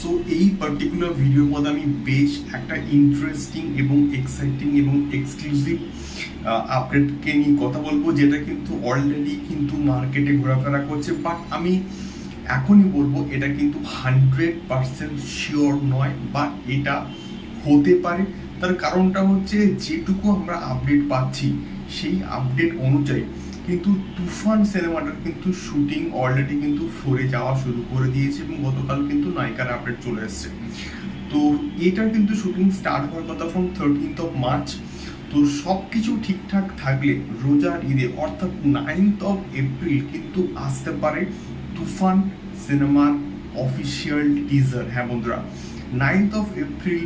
So এই particular আমি বেশ একটা ইন্টারেস্টিং এবং এক্সাইটিং এবং আপডেটকে নিয়ে কথা বলব, যেটা কিন্তু অলরেডি কিন্তু মার্কেটে ঘোরাফেরা করছে। বাট আমি এখনই বলব, এটা কিন্তু হান্ড্রেড পার্সেন্ট শিওর নয়, বা এটা হতে পারে। তার কারণটা হচ্ছে, যেটুকু আমরা আপডেট পাচ্ছি, সেই আপডেট অনুযায়ী কিন্তু তুফান সিনেমাটার কিন্তু শুটিং অলরেডি কিন্তু সরে যাওয়া শুরু করে দিয়েছে এবং গতকাল কিন্তু নায়িকার আপডেট চলে এসেছে। তো এটার কিন্তু শুটিং স্টার্ট হওয়ার কথা ফ্রম থার্টিন্থ অফ মার্চ তো সব কিছু ঠিকঠাক থাকলে রোজার ঈদে অর্থাৎ নাইনথ অফ এপ্রিল কিন্তু আসতে পারে তুফান সিনেমার অফিসিয়াল টিজার হ্যাঁ বন্ধুরা নাইনথ অফ এপ্রিল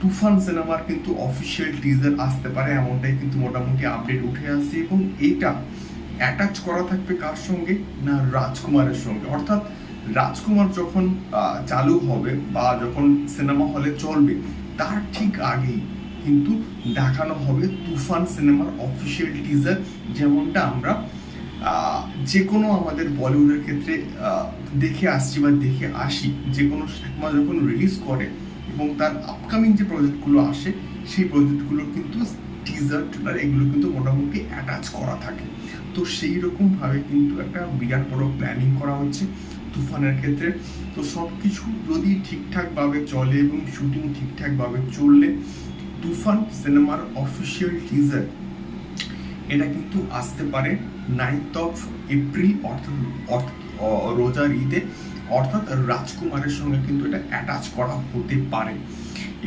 তুফান সিনেমার কিন্তু অফিসিয়াল টিজার আসতে পারে, এমনটাই কিন্তু মোটামুটি আপডেট উঠে আসছে এবং এটা অ্যাটাচ করা থাকবে কার সঙ্গে? না, রাজকুমারের সঙ্গে। অর্থাৎ রাজকুমার যখন চালু হবে বা যখন সিনেমা হলে চলবে, তার ঠিক আগেই কিন্তু দেখানো হবে তুফান সিনেমার অফিসিয়াল টিজার যেমনটা আমরা যে কোনো আমাদের বলিউডের ক্ষেত্রে দেখে আসছি বা দেখে আসি। যে কোনো সিনেমা যখন রিলিজ করে এবং তার আপকামিং যে প্রজেক্টগুলো আসে, সেই প্রজেক্টগুলো কিন্তু টিজার ট্রেলার এগুলো কিন্তু মোটামুটি অ্যাটাচ করা থাকে। তো সেই রকমভাবে কিন্তু একটা বিরাট বড় প্ল্যানিং করা হচ্ছে তুফানের ক্ষেত্রে। তো সব কিছু যদি ঠিকঠাকভাবে চলে এবং শুটিং ঠিকঠাকভাবে চললে, তুফান সিনেমার অফিসিয়াল টিজার এটা কিন্তু আসতে পারে নাইনথ অফ এপ্রিল অর্থাৎ, অর্থ- রোজার ঈদে। অর্থাৎ রাজকুমারের সঙ্গে কিন্তু এটা অ্যাটাচ করা হতে পারে।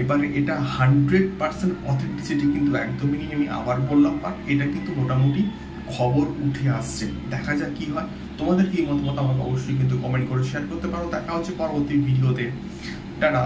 এবারে এটা হান্ড্রেড পার্সেন্ট অথেন্টিসিটি কিন্তু একদমই নেই, আমি আবার বললাম বাট এটা কিন্তু মোটামুটি খবর উঠে আসছে। দেখা যাক কি হয়। তোমাদের কি মতামত আমাকে অবশ্যই কিন্তু কমেন্ট করে শেয়ার করতে পারো। দেখা হচ্ছে পরবর্তী ভিডিওতে টাটা।